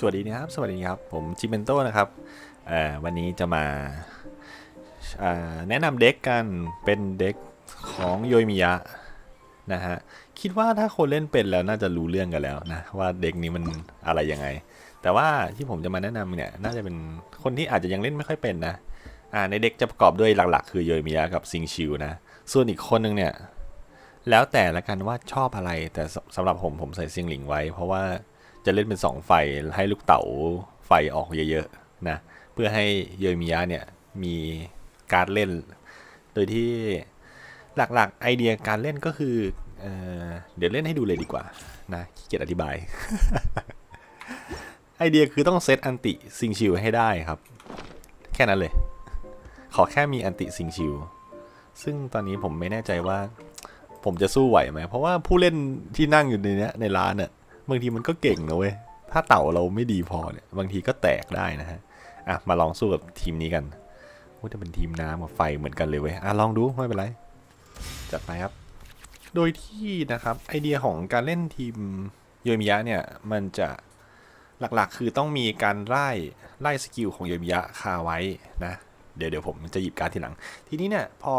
สวัสดีนะครับ สวัสดีครับ ผมจิเมนโตนะครับวันนี้จะมาแนะนำเด็กกันเป็นเด็กของโยมิยะนะฮะ คิดว่าถ้าคนเล่นเป็นแล้วน่าจะรู้เรื่องกันแล้วนะ ว่าเด็กนี้มันอะไรยังไง แต่ว่าที่ผมจะมาแนะนำเนี่ยน่าจะเป็นคนที่อาจจะยังเล่นไม่ค่อยเป็นนะในเด็กจะประกอบด้วยหลักๆ คือโยมิยะกับซิงชิวนะ ส่วนอีกคนนึงเนี่ยแล้วแต่ละกันว่าชอบอะไรแต่สสำหรับผมผมใส่ซิงหลิงไว้ เพราะว่า จะเล่นเป็นสองไฟให้ลูกเต๋าไฟออกเยอะๆนะเพื่อให้โยมิยะเนี่ยมีการเล่น โดยที่หลักๆไอเดียการเล่นก็คือเออเดี๋ยวเล่นให้ดูเลยดีกว่านะขี้เกียจอธิบาย ไอเดียคือต้องเซตอันติซิงชิวให้ได้ครับ แค่นั้นเลย ขอแค่มีอันติซิงชิวซึ่งตอนนี้ผมไม่แน่ใจว่า ผมจะสู้ไหวไหม เพราะว่าผู้เล่นที่นั่งอยู่ในนี้ในร้านเนี่ย บางทีมันก็เก่งนะเว้ย ถ้าเต่าเราไม่ดีพอเนี่ย บางทีก็แตกได้นะฮะ อะ มาลองสู้กับทีมนี้กันว่าจะเป็นทีมน้ำกับไฟเหมือนกันเลยเว้ย อะ ลองดู ไม่เป็นไร จัดไปครับ โดยที่นะครับ ไอเดียของการเล่นทีมโยมิยะเนี่ย มันจะหลักๆ คือต้องมีการไล่ไล่สกิลของโยมิยะคาไว้นะ เดี๋ยวเดี๋ยวผมจะหยิบการดทีหลัง ทีนี้เนี่ยพอ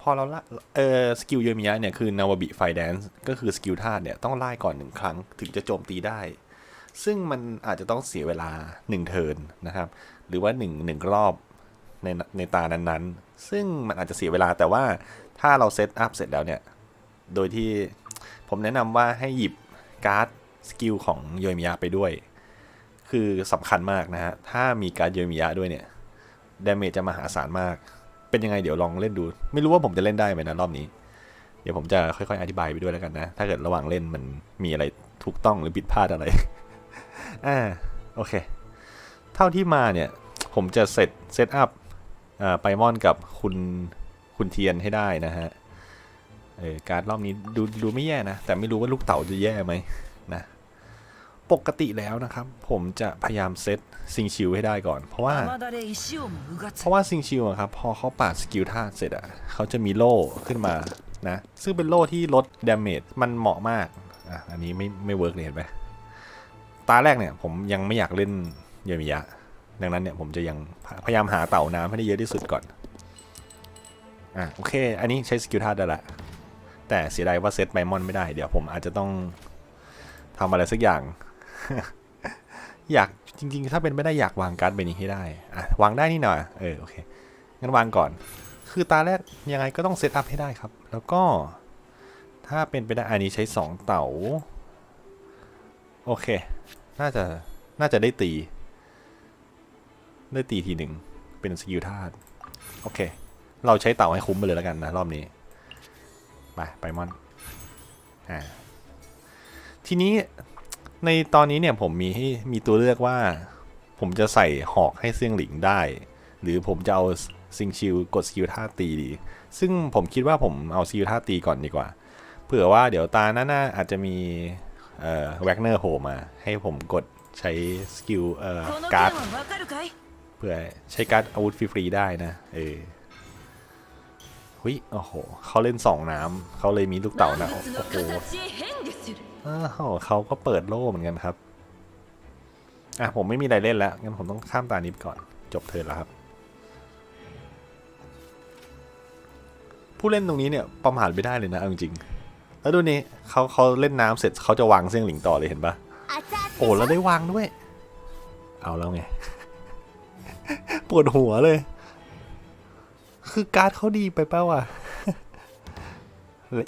พอเราละเออสกิลโยมิยะเนี่ยคือนาวบิไฟแดนซ์ก็คือสกิลธาตุเนี่ยต้องไล่ก่อนหนึ่งครั้งถึงจะโจมตีได้ ซึ่งมันอาจจะต้องเสียเวลา 1 เทิร์นนะครับ หรือว่า1งรอบในในตานั้นๆ ซึ่งมันอาจจะเสียเวลาแต่ว่าถ้าเราเซตอัพเสร็จแล้วเนี่ย โดยที่ผมแนะนำว่าให้หยิบการ์ดสกิลของโยมิยะไปด้วย คือสำคัญมากนะฮะถ้ามีการ์ดโยมิยะด้วยเนี่ยดาเมจจะมหาศาลมาก เป็นยังไงเดี๋ยวลองเล่นดู ไม่รู้ว่าผมจะเล่นได้ไหมนะรอบนี้ เดี๋ยวผมจะค่อยๆ อธิบายไปด้วยแล้วกันนะ ถ้าเกิดระหว่างเล่นมันมีอะไรถูกต้องหรือผิดพลาดอะไร อ่าโอเค เท่าที่มาเนี่ย ผมจะเซตเซตอัพอ่าไปมอนกับคุณคุณเทียนให้ได้นะฮะเออการรอบนี้ดูดูไม่แย่นะ แต่ไม่รู้ว่าลูกเต๋าจะแย่ไหมนะ ปกติแล้วนะครับ ผมจะพยายามเซตซิงชิวให้ได้ก่อน เพราะว่า เพราะว่าซิงชิวครับพอเขาปาดสกิลท่าเสร็จอะเขาจะมีโล่ขึ้นมานะ ซึ่งเป็นโล่ที่ลดดาเมจมันเหมาะมากอะอันนี้ไม่ไม่เวิร์กเลยเห็นไหมตาแรกเนี่ยผมยังไม่อยากเล่นเยมิยะ ดังนั้นเนี่ยผมจะยังพยายามหาเต่าน้ำให้ได้เยอะที่สุดก่อนอะโอเค อันนี้ใช้สกิลท่าได้ละแต่เสียดายว่าเซตไมมอนไม่ได้ เดี๋ยวผมอาจจะต้องทำอะไรสักอย่าง อยากจริง ๆ ถ้าเป็นไม่ได้อยากวางการ์ดใบนี้ให้ได้อะวางได้นี่หน่อยเออโอเคงั้นวางก่อน คือตาแรกยังไงก็ต้องเซตอัพให้ได้ครับ แล้วก็ถ้าเป็นไปได้อันนี้ใช้ 2 เต๋าโอเค น่าจะน่าจะได้ตี ได้ตีทีหนึ่งเป็นสกิลธาตุโอเค เราใช้เต่าให้คุ้มไปเลยแล้วกันนะ รอบนี้ ไป ไปมอนอ่าทีนี้ ในตอนนี้เนี่ยผมมีให้มีตัวเลือกว่า ผมจะใส่หอกให้เซียงหลิงได้ หรือผมจะเอาซิงชิลกดสกิลท่าตีดี ซึ่งผมคิดว่าผมเอาสกิลท่าตีก่อนดีกว่า เผื่อว่าเดี๋ยวตาหน้าอาจจะมีแวกเนอร์โผล่มา ให้ผมกดใช้สกิลการ์ดเพื่อใช้การ์ดอาวุธฟรีๆได้นะเออหุยโอ้โหเขาเล่นสองน้ำเขาเลยมีลูกเต่านะโอ้โห อ้าวเขาก็เปิดโล่เหมือนกันครับ อะผมไม่มีอะไรเล่นแล้ว งั้นผมต้องข้ามตานี้ไปก่อน จบเทิร์นแล้วครับ ผู้เล่นตรงนี้เนี่ยประมาทไม่ได้เลยนะเอาจริงๆแล้วดูนี่เขาเขาเล่นน้ำเสร็จเขาจะวางเส้นหลิงต่อเลยเห็นปะโอ้แล้วได้วางด้วย เอาแล้วไง ปวดหัวเลย คือการ์ดเขาดีไปเป้าวะ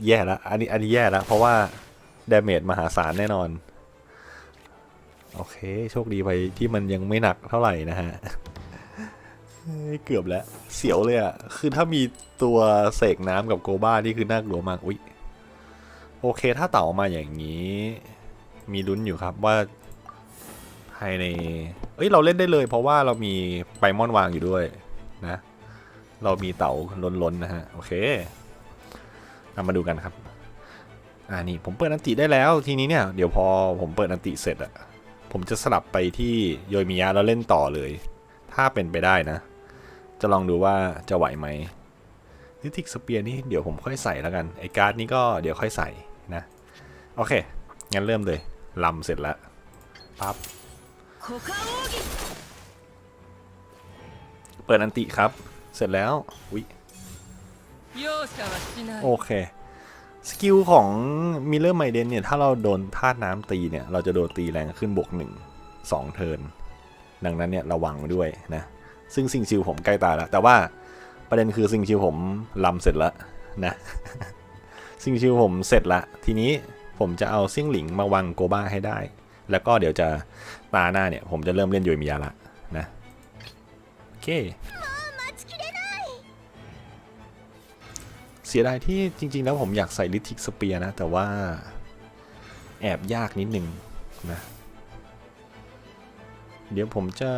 แย่แล้วอันนี้อันนี้แย่แล้วเพราะว่า ดาเมจมหาศาลแน่นอน โอเค โชคดีไปที่มันยังไม่หนักเท่าไหร่นะฮะเกือบแล้ว เสียวเลยอะ่ะคือถ้ามีตัวเสกน้ำกับโกบ้านี่คือน่ากลัวมากอุ๊ยโอเค ถ้าเต่ามาอย่างนี้ มีลุ้นอยู่ครับว่าภายใน เอ้ย เราเล่นได้เลย เพราะว่าเรามีไบมอนวางอยู่ด้วยนะ เรามีเต่าล้นๆนะฮะ โอเคเอามาดูกันครับ อ่านี่ผมเปิดอันติได้แล้วทีนี้เนี่ยเดี๋ยวพอผมเปิดอันติเสร็จอะผมจะสลับไปที่โยมิยะแล้วเล่นต่อเลย ถ้าเป็นไปได้นะ จะลองดูว่าจะไหวไหมนิติกสเปียร์นี่เดี๋ยวผมค่อยใส่แล้วกันไอการ์ดนี้ก็เดี๋ยวค่อยใส่นะโอเคงั้นเริ่มเลยลำเสร็จแล้วปั๊บเปิดอันติครับ เสร็จแล้ววิโอเค สกิลของมิเลอร์ไมเดนเนี่ยถ้าเราโดนธาตุน้ำตีเนี่ยเราจะโดนตีแรงขึ้นบวกหนึ่งสองเทิร์นดังนั้นเนี่ยระวังด้วยนะซึ่งซิงชิวผมใกล้ตายแล้ว แต่ว่าประเด็นคือซิงชิวผมลำเสร็จแล้วนะซิงชิวผมเสร็จละทีนี้ผมจะเอาซิ่งหลิงมาวางโกบ้าให้ได้ แล้วก็เดี๋ยวจะตาหน้าเนี่ยผมจะเริ่มเล่นโยมิยาละนะโอเค เสียดายที่จริง ๆ แล้วผมอยากใส่ลิทิกสเปียนะ แต่ว่าแอบยากนิดนึงนะ เดี๋ยวผมจะ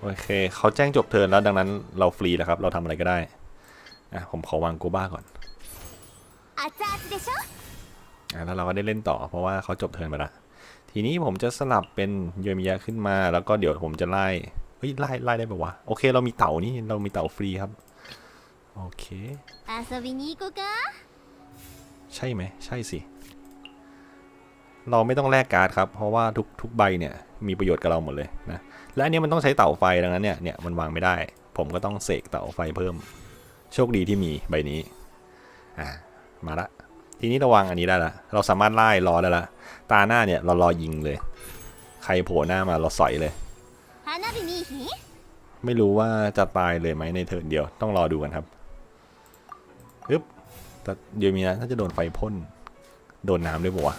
โอเค เขาแจ้งจบเทินแล้วดังนั้นเราฟรีแล้วครับ เราทำอะไรก็ได้อะผมขอวางโกบ้าก่อนอะแล้วเราก็ได้เล่นต่อ เพราะว่าเขาจบเทินไปละทีนี้ผมจะสลับเป็นโยมิยะขึ้นมา แล้วก็เดี๋ยวผมจะไล่เฮ้ยไล่ไล่ได้ปะวะโอเค เรามีเต่านี่เรามีเต่าฟรีครับ โอเคอาซาบินิโกะใช่ไหมใช่สิ เราไม่ต้องแลกการ์ดครับ เพราะว่าทุกทุกใบเนี่ยมีประโยชน์กับเราหมดเลยนะและอันนี้มันต้องใช้เต่าไฟดังนั้นเนี่ยเนี่ยมันวางไม่ได้ ผมก็ต้องเสกเต่าไฟเพิ่ม โชคดีที่มีใบนี้อ่ามาละทีนี้ระวังอันนี้ได้ละเราสามารถไล่รอได้ละตาหน้าเนี่ยเรารอยิงเลย ใครโผล่หน้ามาเราสอยเลยไม่รู้ว่าจะตายเลยไหมในเทิร์นเดียวต้องรอดูกันครับ ปึ๊บแต่เดี๋ยวมีนะถ้าจะโดนไฟพ่น โดนน้ำด้วยปะวะ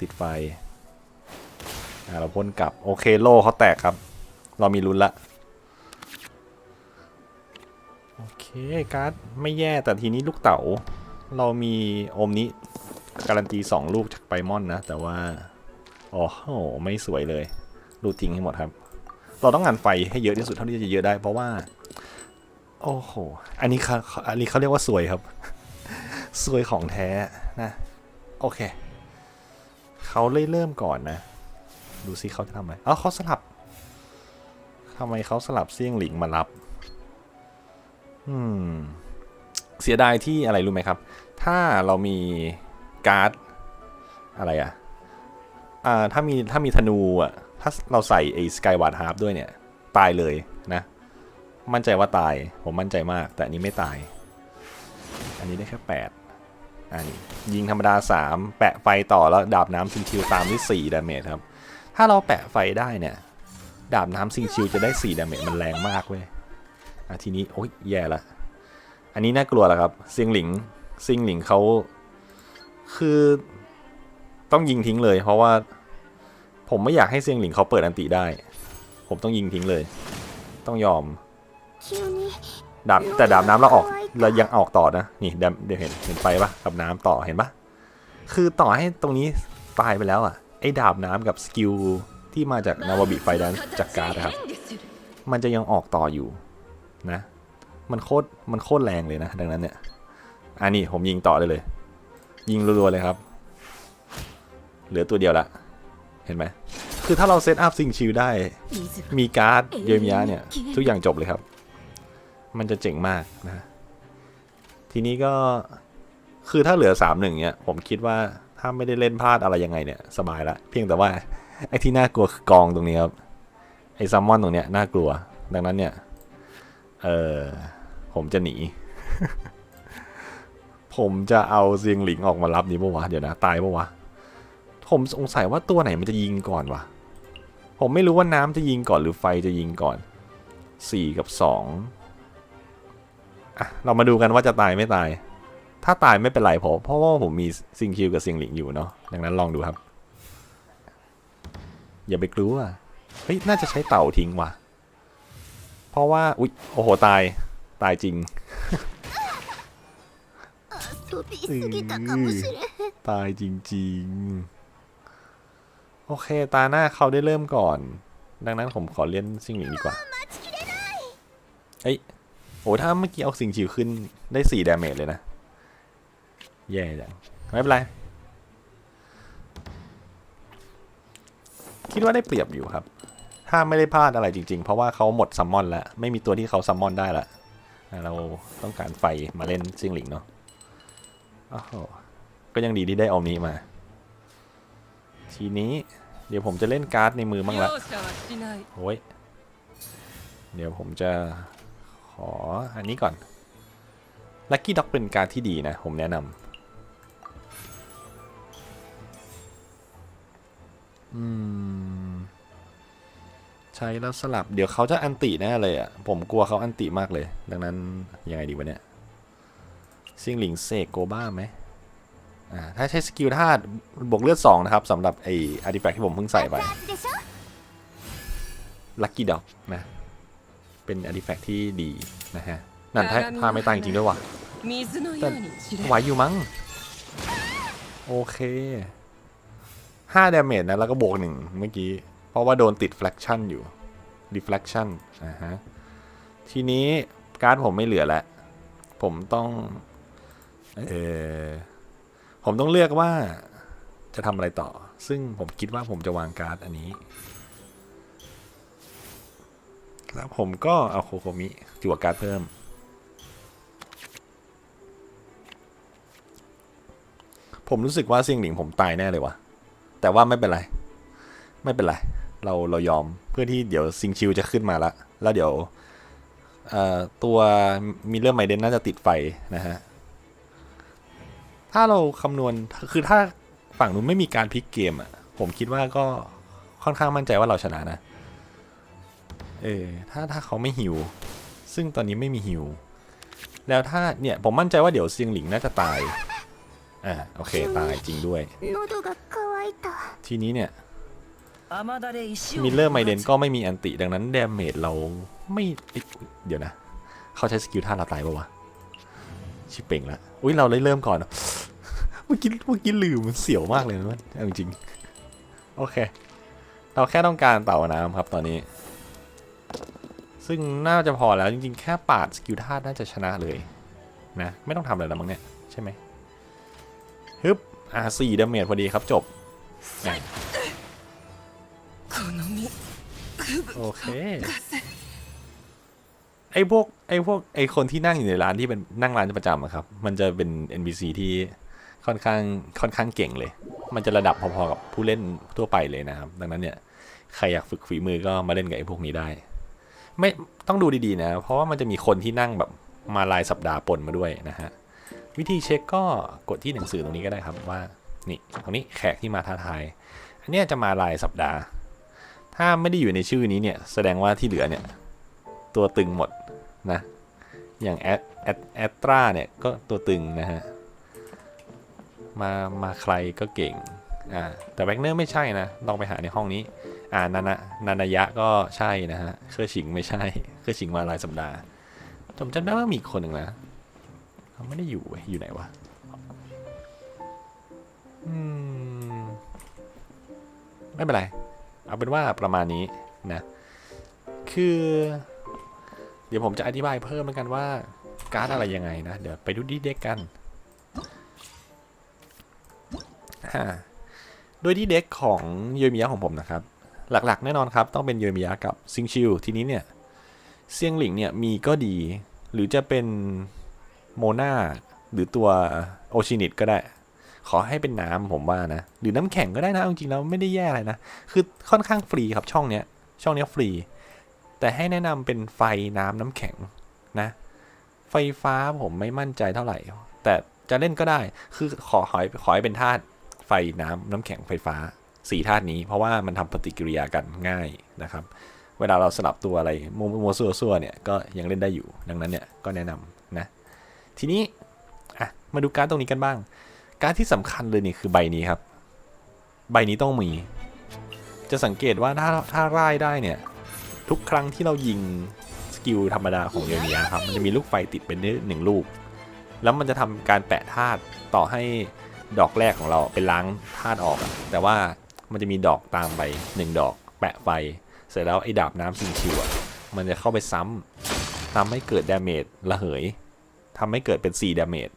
ติดไฟ อ่าเราพ่นกลับ โอเคโล่เขาแตกครับ เรามีลุ้นละ โอเคการ์ดไม่แย่แต่ทีนี้ลูกเต๋า เรามีอมนี้การันตี 2 ลูกจากไปมอนนะ แต่ว่า โอ้โห ไม่สวยเลย รูทิ้งให้หมดครับ เราต้องงานไฟให้เยอะที่สุดเท่าที่จะเยอะได้เพราะว่า โอ้โห อันนี้เขาอันนี้เขาเรียกว่าสวยครับ สวยของแท้นะ โอเค เขาเลยเริ่มก่อนนะ ดูซิเขาจะทำอะไรอ๋อเขาสลับทำไมเขาสลับเสี่ยงหลิงมารับ อืม เสียดายที่อะไรรู้ไหมครับ ถ้าเรามีการ์ด อะไรอะอ่า ถ้ามีถ้ามีธนูอะถ้าเราใส่ไอ้สกายวาร์ดฮาร์ฟด้วยเนี่ย ตายเลย มั่นใจว่าตาย ผมมั่นใจมาก แต่อันนี้ไม่ตาย อันนี้ได้แค่8อันนี้ยิงธรรมดา 3 แปะไฟต่อแล้วดาบน้ำซิงชิวตามด้วย4ดาเมจครับ ถ้าเราแปะไฟได้เนี่ย ดาบน้ำซิงชิวจะได้4ดาเมจมันแรงมากเว้ยอะทีนี้โอ๊ยแย่ละ อันนี้น่ากลัวแล้วครับซิงหลิงซิงหลิงเขาคือต้องยิงทิ้งเลย เพราะว่า ผมไม่อยากให้เซียงหลิงเขาเปิดอันติได้ ผมต้องยิงทิ้งเลย ต้องยอม ดาบแต่ดาบน้ำเราออกเรายังออกต่อนะ นี่เดี๋ยวเห็นเห็นไปปะกับน้ำต่อเห็นปะคือต่อให้ตรงนี้ตายไปแล้วอะไอ้ดาบน้ำกับสกิลที่มาจากนาวบิไฟดันจากการนะครับ มันจะยังออกต่ออยู่นะ มันโคตรมันโคตรแรงเลยนะ ดังนั้นเนี่ยอันนี้ผมยิงต่อเลยเลย ยิงรัวๆเลยครับ เหลือตัวเดียวละเห็นไหมคือถ้าเราเซตอัพซิงชิลได้ มีการ์ดเยมิยะเนี่ย ทุกอย่างจบเลยครับ มันจะเจ๋งมากนะทีนี้ก็คือถ้าเหลือสามหนึ่งเนี่ยผมคิดว่าถ้าไม่ได้เล่นพลาดอะไรยังไงเนี่ยสบายละเพียงแต่ว่าไอ้ที่น่ากลัวคือกองตรงนี้ครับไอ้ซัมมอนตรงเนี้ยน่ากลัว ดังนั้นเนี่ยเออผมจะหนี ผมจะเอาเซียงหลิงออกมารับนี้ปะวะเดี๋ยวนะตายปะวะผมสงสัยว่าตัวไหนมันจะยิงก่อนวะผมไม่รู้ว่าน้ำจะยิงก่อนหรือไฟจะยิงก่อนสี่กับส เรามาดูกันว่าจะตายไม่ตาย ถ้าตายไม่เป็นไรผมเพราะว่าผมมีซิงคิวกับซิงหลิงอยู่เนาะดังนั้นลองดูครับ อย่าไปกลัวเฮ้ยน่าจะใช้เต่าทิ้งว่ะ เพราะว่าอุ๊ยโอ้โหตายตายจริงตายจริงๆ โอเค ตาหน้าเขาได้เริ่มก่อน ดังนั้นผมขอเล่นซิงหลิงดีกว่า เอ้ย โอ้ถ้าเมื่อกี้เอาสิ่งฉิวขึ้นได้สี่ดาเมจเลยนะ แย่จัง ไม่เป็นไร คิดว่าได้เปรียบอยู่ครับ ถ้าไม่ได้พลาดอะไรจริง ๆ เพราะว่าเขาหมดซัมมอนแล้ว ไม่มีตัวที่เขาซัมมอนได้ละเราต้องการไฟมาเล่นซิงหลิงเนาะก็ยังดีที่ได้ออมนี้มา ทีนี้เดี๋ยวผมจะเล่นการ์ดในมือบ้างละโอ้ย เดี๋ยวผมจะ ขออันนี้ก่อนลัคกี้ด็อกเป็นการที่ดีนะ ผมแนะนำอืม ใช้แล้วสลับเดี๋ยวเขาจะอันติแน่เลยอะ่ะ ผมกลัวเขาอันติมากเลย ดังนั้น ยังไงดีวะเนี่ยซิงหลิงเสกโกบ้าไหมอ่า ถ้าใช้สกิลธาตุบวกเลือด 2 นะครับสำหรับไออาร์ติแฟกที่ผมเพิ่งใส่ไปลัคกี้ด็อกนะ เป็นอาร์ติแฟกต์ที่ดีนะฮะ นั่นถ้าถ้าไม่ตายจริงด้วยว่ะไหวอยู่มั้ง โอเค5ดาเมจนะ แล้วก็บวกหนึ่งเมื่อกี้ เพราะว่าโดนติดแฟลกชั่นอยู่ deflection นะฮะ ทีนี้การ์ดผมไม่เหลือแล้ว ผมต้อง เออผมต้องเลือกว่าจะทำอะไรต่อ ซึ่งผมคิดว่าผมจะวางการ์ดอันนี้ แล้วผมก็เอาโคโคมิจั่วการ์ดเพิ่ม ผมรู้สึกว่าเซียงหลิงผมตายแน่เลยวะแต่ว่าไม่เป็นไร ไม่เป็นไร เราเรายอมเพื่อที่เดี๋ยวซิงชิวจะขึ้นมาละแล้วเดี๋ยวตัวมิเลอร์ไมเดนน่าจะติดไฟนะฮะ ถ้าเราคำนวณคือถ้าฝั่งนู้นไม่มีการพลิกเกมอะ ผมคิดว่าก็ค่อนข้างมั่นใจว่าเราชนะนะ เออถ้าถ้าเขาไม่หิว ซึ่งตอนนี้ไม่มีหิว แล้วถ้าเนี่ยผมมั่นใจว่าเดี๋ยวเซียงหลิงน่าจะตายอ่าโอเคตายจริงด้วย ทีนี้เนี่ยมิลเลอร์ไมเดนก็ไม่มีอันติดังนั้นเดเมจเราไม่เดี๋ยวนะ เขาใช้สกิลท่าเราตายปะวะชิเป่งละอุ้ยเราเลยเริ่มก่อนเมื่อกี้เมื่อกี้ลืมมันเสียวมากเลยนะมันจริงโอเค เราแค่ต้องการเต่าน้ำครับตอนนี้ ซึ่งน่าจะพอแล้วจริงๆ แค่ปาดสกิลธาตุน่าจะชนะเลยนะไม่ต้องทำอะไรแล้วมั้งเนี่ย ใช่ไหมฮึบอ่าสี่ดาเมจพอดีครับจบโอเคไอพวกไอพวกไอคนที่นั่งอยู่ในร้านที่เป็นนั่งร้านประจำอะครับ มันจะเป็น NPC ที่ค่อนข้างค่อนข้างเก่งเลย มันจะระดับพอๆกับผู้เล่นทั่วไปเลยนะครับ ดังนั้นเนี่ย ใครอยากฝึกฝีมือก็มาเล่นกับไอพวกนี้ได้ ไม่ต้องดูดีๆนะ เพราะว่ามันจะมีคนที่นั่งแบบมารายสัปดาห์ปนมาด้วยนะฮะ วิธีเช็คก็กดที่หนังสือตรงนี้ก็ได้ครับว่า นี่ตรงนี้แขกที่มาท้าทาย อันนี้จะมารายสัปดาห์ ถ้าไม่ได้อยู่ในชื่อนี้เนี่ย แสดงว่าที่เหลือเนี่ย ตัวตึงหมดนะ อย่างแอดแอดแอดตราเนี่ยก็ตัวตึงนะฮะ มา มาใครก็เก่ง อ่า แต่แบ็กเนอร์ไม่ใช่นะ ลองไปหาในห้องนี้ อ่านานะนานายะก็ใช่นะฮะเครือฉิงไม่ใช่เครือฉิงมารายสัปดาห์ผมจำได้ว่ามีคนหนึ่งนะเขาไม่ได้อยู่อยู่ไหนวะอืมไม่เป็นไร เอาเป็นว่าประมาณนี้นะ คือ เดี๋ยวผมจะอธิบายเพิ่มแล้วกันว่า การ์ดอะไรยังไงนะ เดี๋ยวไปดูดีเด็กกัน โดยที่เด็กของเยมิยะของผมนะครับ หลักๆ แน่นอนครับ ต้องเป็นเยอมิยะกับซิงชิวทีนี้เนี่ยเซียงหลิงเนี่ยมีก็ดี หรือจะเป็นโมนาหรือตัวโอชินิตก็ได้ ขอให้เป็นน้ำผมว่านะ หรือน้ำแข็งก็ได้นะจริงๆแล้วไม่ได้แย่อะไรนะ คือค่อนข้างฟรีครับช่องเนี้ยช่องเนี้ยฟรี แต่ให้แนะนำเป็นไฟน้ำน้ำแข็งนะ ไฟฟ้าผมไม่มั่นใจเท่าไหร่ แต่จะเล่นก็ได้ คือขอขอให้ขอให้เป็นธาตุไฟน้ำน้ำแข็งไฟฟ้า สี่ธาตุนี้ เพราะว่ามันทำปฏิกิริยากันง่ายนะครับ เวลาเราสลับตัวอะไรโมโมซัวซัวเนี่ยก็ยังเล่นได้อยู่ ดังนั้นเนี่ยก็แนะนำนะ ทีนี้อะมาดูการตรงนี้กันบ้าง การที่สำคัญเลยนี่คือใบนี้ครับ ใบนี้ต้องมี จะสังเกตว่าถ้าถ้าร่ายได้เนี่ยทุกครั้งที่เรายิงสกิลธรรมดาของเยเนียครับมันจะมีลูกไฟติดเป็นหนึ่งลูก แล้วมันจะทำการแปะธาตุต่อให้ดอกแรกของเราเป็นล้างธาตุออก แต่ว่า มันจะมีดอกตามไปหนึ่งดอก แปะไฟ เสร็จแล้วไอ้ดาบน้ำซิงชิวอะมันจะเข้าไปซ้ำทำให้เกิดดาเมจระเหยทำให้เกิดเป็น4ดาเมจ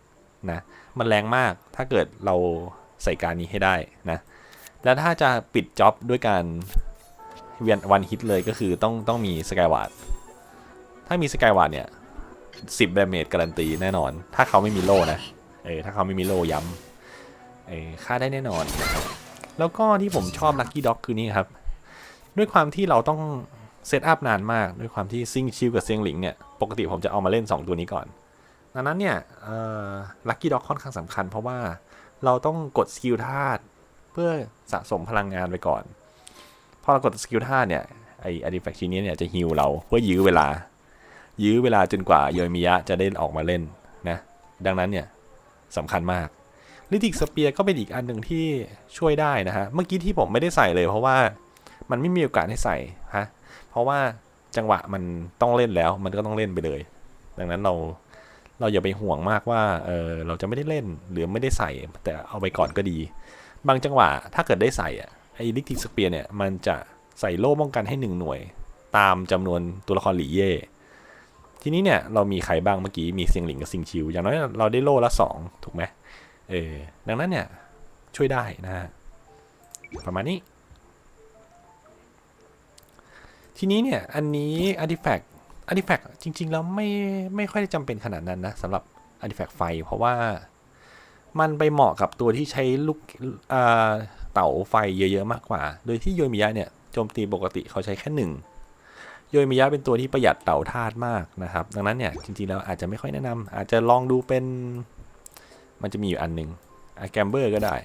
นะมันแรงมากถ้าเกิดเราใส่การนี้ให้ได้นะแล้วถ้าจะปิดจ็อบด้วยการเวียนวันฮิตเลยก็คือต้องต้องมีสกายวาร์ดถ้ามีสกายวาร์ดเนี่ยสิบดาเมจการันตีแน่นอน ถ้าเขาไม่มีโล่นะเออถ้าเขาไม่มีโล่ย้ำเออฆ่าได้แน่นอนนะครับ แล้วก็ที่ผมชอบ Lucky Dog คือนี่ครับ ด้วยความที่เราต้องเซตอัพนานมาก ด้วยความที่ซิงชิวกับเซียงหลิงเนี่ย ปกติผมจะเอามาเล่น 2 ตัวนี้ก่อน ดังนั้นเนี่ยลัคกี้ด็อกค่อนข้างสำคัญ เพราะว่าเราต้องกดสกิลธาตุเพื่อสะสมพลังงานไปก่อน พอเรากดสกิลธาตุเนี่ย ไออาร์ติแฟกชิ้นนี้เนี่ยจะฮิวเราเพื่อยื้อเวลา ยื้อเวลาจนกว่าโยมิยะจะได้ออกมาเล่นนะ ดังนั้นเนี่ยสำคัญมาก ลิติกสเปียร์ก็เป็นอีกอันหนึ่งที่ช่วยได้นะฮะ เมื่อกี้ที่ผมไม่ได้ใส่เลยเพราะว่ามันไม่มีโอกาสให้ใส่ฮะ เพราะว่าจังหวะมันต้องเล่นแล้ว มันก็ต้องเล่นไปเลย ดังนั้นเราเราอย่าไปห่วงมากว่าเออเราจะไม่ได้เล่นหรือไม่ได้ใส่ แต่เอาไปก่อนก็ดี บางจังหวะถ้าเกิดได้ใส่อะไอ้ลิติกสเปียร์เนี่ยมันจะใส่โล่ป้องกันให้หนึ่งหน่วย ตามจำนวนตัวละครหลีเย่ทีนี้เนี่ยเรามีใครบ้างเมื่อกี้มีเซียงหลิงกับซิงชิว อย่างน้อยเราได้โล่ละสองถูกไหม เออดังนั้นเนี่ยช่วยได้นะฮะประมาณนี้ ทีนี้เนี่ย อันนี้ artifact artifact จริง ๆ แล้วไม่ไม่ค่อยได้จำเป็นขนาดนั้นนะสำหรับ artifact ไฟ เพราะว่ามันไปเหมาะกับตัวที่ใช้ลูกเต่าไฟเยอะๆมากกว่า โดยที่โยมิยะเนี่ยโจมตีปกติเขาใช้แค่หนึ่งโยมิยะเป็นตัวที่ประหยัดเต่าธาตุมากนะครับ ดังนั้นเนี่ยจริงๆแล้วอาจจะไม่ค่อยแนะนำอาจจะลองดูเป็น มันจะมีอยู่อันหนึ่งแกมเบอร์ก็ได้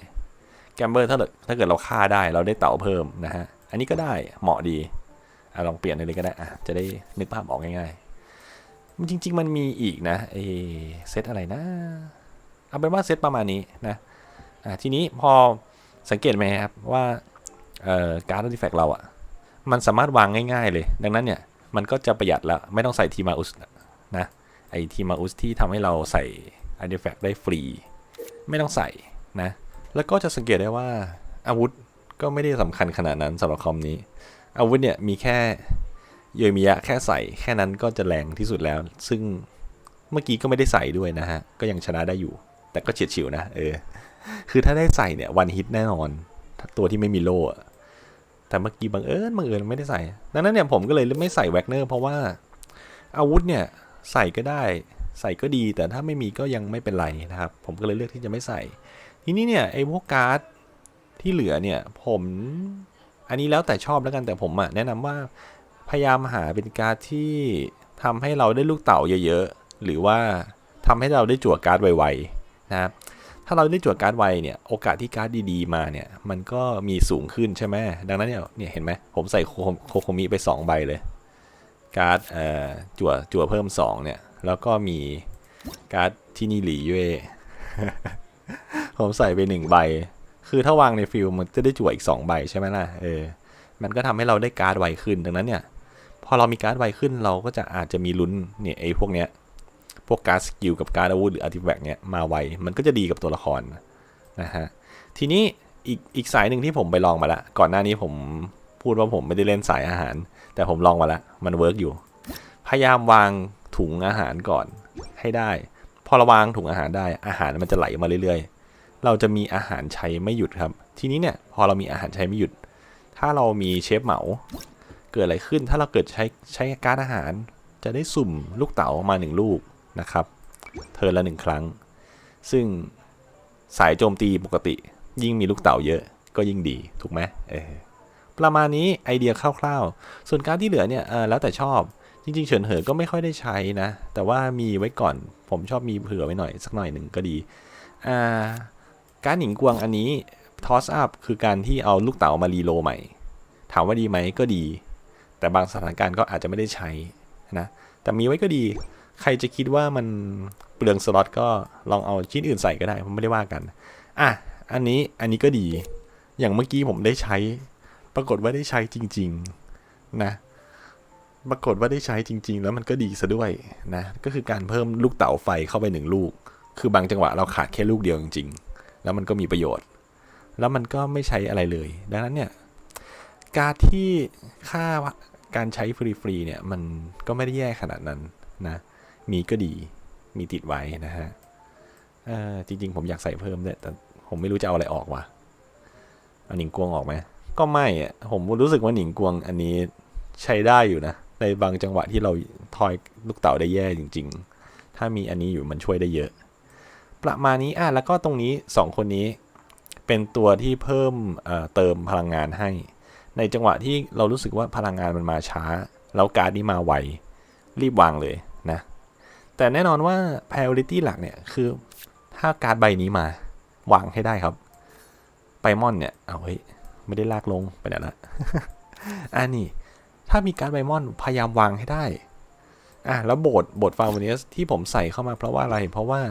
แกมเบอร์ถ้าเกิดถ้าเกิดเราฆ่าได้เราได้เต่าเพิ่มนะฮะ อันนี้ก็ได้เหมาะดีอะลองเปลี่ยนเลยก็ได้อะจะได้นึกภาพออกง่ายๆมันจริง ๆ มันมีอีกนะเอเซตอะไรนะ เอาเป็นว่าเซตประมาณนี้นะอะทีนี้พอสังเกตไหมครับว่าการ์ดอาร์ติแฟกต์เราอะ มันสามารถวางง่าย ๆ เลย ดังนั้นเนี่ยมันก็จะประหยัดแล้ว ไม่ต้องใส่ทีมาอุสนะไอทีมาอุสที่ทำให้เราใส่อาร์ติแฟกต์ได้ฟรี ไม่ต้องใส่นะ แล้วก็จะสังเกตได้ว่าอาวุธก็ไม่ได้สำคัญขนาดนั้นสำหรับคอมนี้ อาวุธเนี่ยมีแค่โยมิยะแค่ใส่แค่นั้นก็จะแรงที่สุดแล้ว ซึ่งเมื่อกี้ก็ไม่ได้ใส่ด้วยนะฮะ ก็ยังชนะได้อยู่ แต่ก็เฉียดฉิวนะเออ คือถ้าได้ใส่เนี่ยวันฮิตแน่นอน ตัวที่ไม่มีโล่แต่เมื่อกี้บังเอิญบังเอิญไม่ได้ใส่ ดังนั้นเนี่ยผมก็เลยไม่ใส่แวกเนอร์เพราะว่าอาวุธเนี่ยใส่ก็ได้ ใส่ก็ดี แต่ถ้าไม่มีก็ยังไม่เป็นไรนะครับ ผมก็เลยเลือกที่จะไม่ใส่ ทีนี้เนี่ยไอ้พวกการ์ดที่เหลือเนี่ยผมอันนี้แล้วแต่ชอบแล้วกันแต่ผมอะแนะนำว่าพยายามหาเป็นการ์ดที่ทำให้เราได้ลูกเต่าเยอะๆหรือว่าทำให้เราได้จั่วการ์ดไวๆนะครับถ้าเราได้จั่วการ์ดไวเนี่ยโอกาสที่การ์ดดีๆมาเนี่ยมันก็มีสูงขึ้นใช่ไหมดังนั้นเนี่ยเนี่ยเห็นไหมผมใส่โคโคโคมิไป 2 ใบเลยการ์ดเอ่อจั่วจั่วเพิ่ม2เนี่ย แล้วก็มีการ์ดที่นี่หลีเย่ผมใส่ไป1ใบ คือถ้าวางในฟิลมันจะได้จั่วอีก2ใบใช่ไหมล่ะ เออ มันก็ทำให้เราได้การ์ดไวขึ้น ดังนั้นเนี่ย พอเรามีการ์ดไวขึ้นเราก็จะอาจจะมีลุ้นเนี่ยไอ้พวกเนี้ย พวกการ์ดสกิลกับการ์ดอาวุธหรืออาร์ติแฟกต์เนี่ยมาไว มันก็จะดีกับตัวละครนะฮะ ทีนี้อีกอีกสายหนึ่งที่ผมไปลองมาละ ก่อนหน้านี้ผมพูดว่าผมไม่ได้เล่นสายอาหาร แต่ผมลองมาละ มันเวิร์กอยู่ พยายามวาง ถุงอาหารก่อนให้ได้ พอราวางถุงอาหารได้อาหารมันจะไหลมาเรื่อยๆ เราจะมีอาหารใช้ไม่หยุดครับ ทีนี้เนี่ยพอเรามีอาหารใช้ไม่หยุด ถ้าเรามีเชฟเหมา เกิดอะไรขึ้นถ้าเราเกิดใช้ใช้การอาหาร จะได้สุ่มลูกเต๋ามาหนึ่งลูกนะครับเทินละหนึ่งครั้ง ซึ่งสายโจมตีปกติ ยิ่งมีลูกเต่าเยอะก็ยิ่งดีถูกไหมเออประมาณนี้ไอเดียคร่าวๆ ส่วนการที่เหลือเนี่ยเออแล้วแต่ชอบ จริง ๆ เฉินเหอก็ไม่ค่อยได้ใช้นะ แต่ว่ามีไว้ก่อน ผมชอบมีเผื่อไว้หน่อย สักหน่อยหนึ่งก็ดี อ่า การหนิงกวงอันนี้ทอสอัพคือการที่เอาลูกเต๋ามารีโลใหม่ ถามว่าดีไหมก็ดี แต่บางสถานการณ์ก็อาจจะไม่ได้ใช้นะ แต่มีไว้ก็ดี ใครจะคิดว่ามันเปลืองสล็อตก็ลองเอาชิ้นอื่นใส่ก็ได้ ผมไม่ได้ว่ากัน อะ อันนี้ อันนี้ก็ดี อย่างเมื่อกี้ผมได้ใช้ ปรากฏว่าได้ใช้จริง ๆ นะ ปรากฏว่าได้ใช้จริง ๆ แล้วมันก็ดีซะด้วยนะ ก็คือการเพิ่มลูกเต๋าไฟเข้าไปหนึ่งลูก คือบางจังหวะเราขาดแค่ลูกเดียวจริง ๆ แล้วมันก็มีประโยชน์ แล้วมันก็ไม่ใช้อะไรเลย ดังนั้นเนี่ย การที่ค่าการใช้ฟรีๆเนี่ย มันก็ไม่ได้แย่ขนาดนั้นนะ มีก็ดี มีติดไว้นะฮะจริง ๆ ผมอยากใส่เพิ่มด้วยแต่ผมไม่รู้จะเอาอะไรออกวะเอาหนิงกวงออกไหม ก็ไม่อะผมรู้สึกว่าหนิงกวงอันนี้ใช้ได้อยู่นะ ในบางจังหวะที่เราทอยลูกเต่าได้แย่จริง ๆ ถ้ามีอันนี้อยู่มันช่วยได้เยอะ ประมาณนี้อะแล้วก็ตรงนี้สองคนนี้ เป็นตัวที่เพิ่มเเติมพลังงานให้ ในจังหวะที่เรารู้สึกว่าพลังงานมันมาช้า แล้วการดนี้มาไว รีบวางเลยนะ แต่แน่นอนว่า priority หลักเนี่ยคือถ้าการ์ดใบนี้มาวางให้ได้ครับไปมอนเนี่ย เอาเฮ้ย ไม่ได้ลากลงไปไหนละอันนี้ ถ้ามีการไบมอนพยายามวางให้ได้อะแล้วโบทโบทฟาวเนียสที่ผมใส่เข้ามาเพราะว่าอะไร เพราะว่า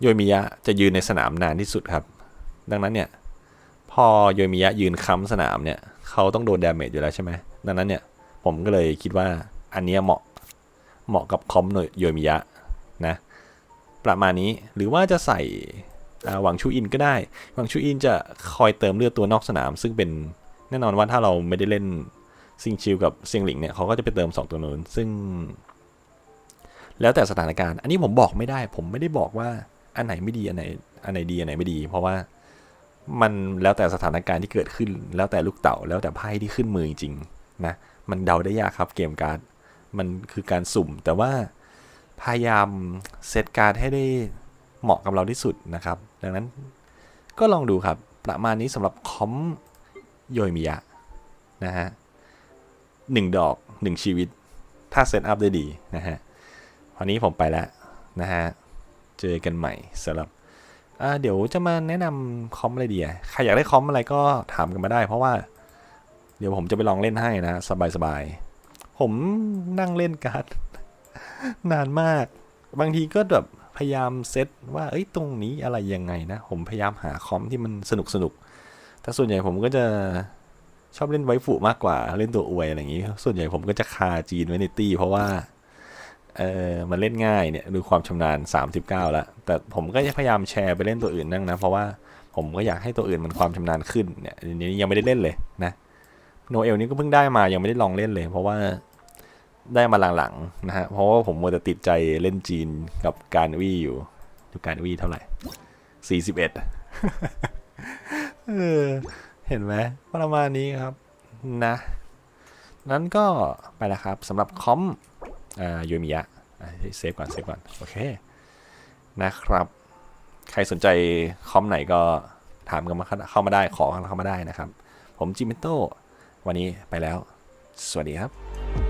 โยมิยะจะยืนในสนามนานที่สุดครับ ดังนั้นเนี่ย พอโยมิยะยืนค้ำสนามเนี่ยเขาต้องโดนดาเมจอยู่แล้วใช่ไหมดังนั้นเนี่ยผมก็เลยคิดว่าอันนี้เหมาะเหมาะกับคอมโยมิยะนะประมาณนี้หรือว่าจะใส่อ่าหวังชูอินก็ได้หวังชูอินจะคอยเติมเลือดตัวนอกสนาม ซึ่งเป็นแน่นอนว่าถ้าเราไม่ได้เล่น ซิงชิลกับเซียงหลิงเนี่ยเขาก็จะไปเติม 2 ตัวนู้นซึ่ง แล้วแต่สถานการณ์ อันนี้ผมบอกไม่ได้ ผมไม่ได้บอกว่าอันไหนไม่ดีอันไหนอันไหนดีอันไหนไม่ดี เพราะว่ามันแล้วแต่สถานการณ์ที่เกิดขึ้น แล้วแต่ลูกเต่าแล้วแต่ไพ่ที่ขึ้นมือจริงๆนะมันเดาได้ยากครับเกมการ์ดมันคือการสุ่ม แต่ว่าพยายามเซตการ์ดให้ได้เหมาะกับเราที่สุดนะครับ ดังนั้นก็ลองดูครับ ประมาณนี้สำหรับคอมโยยมิยะนะฮะ หนึ่งดอกหนึ่งชีวิต ถ้าเซตอัพได้ดีนะฮะวันนี้ผมไปแล้วนะฮะ เจอกันใหม่สำหรับเดี๋ยวจะมาแนะนำคอมอะไรดีอะใครอยากได้คอมอะไรก็ถามกันมาได้ เพราะว่า เดี๋ยวผมจะไปลองเล่นให้นะสบายๆ ผมนั่งเล่นการ์ดนานมาก บางทีก็แบบพยายามเซตว่าเอ้ยตรงนี้อะไรยังไงนะ ผมพยายามหาคอมที่มันสนุกสนุกแต่ส่วนใหญ่ผมก็จะ ชอบเล่นไวฟุมากกว่าเล่นตัวอวยอะไรอย่างนี้ ส่วนใหญ่ผมก็จะคาจีนไว้ในตี้เพราะว่าเออมันเล่นง่ายเนี่ยดูความชำนาญ 39 แล้ว แต่ผมก็จะพยายามแชร์ไปเล่นตัวอื่นนั่งนะ เพราะว่าผมก็อยากให้ตัวอื่นมันความชำนาญขึ้นเนี่ยอันนี้ยังไม่ได้เล่นเลยนะโนเอลนี่ก็เพิ่งได้มายังไม่ได้ลองเล่นเลย เพราะว่าได้มาหลังๆนะฮะเพราะว่าผมมัวแต่ติดใจเล่นจีนกับการวีอยู่ดูการวีเท่าไหร่ 41เออ เห็นไหมประมาณนี้ครับนะนั้นก็ไปแล้วครับสำหรับคอมอ่าโยมิยะเซฟก่อนเซฟก่อนโอเคนะครับ ใครสนใจคอมไหนก็ถามกันมาเข้ามาได้ขอเข้ามาได้นะครับ ผมจิมเมโตวันนี้ไปแล้ว สวัสดีครับ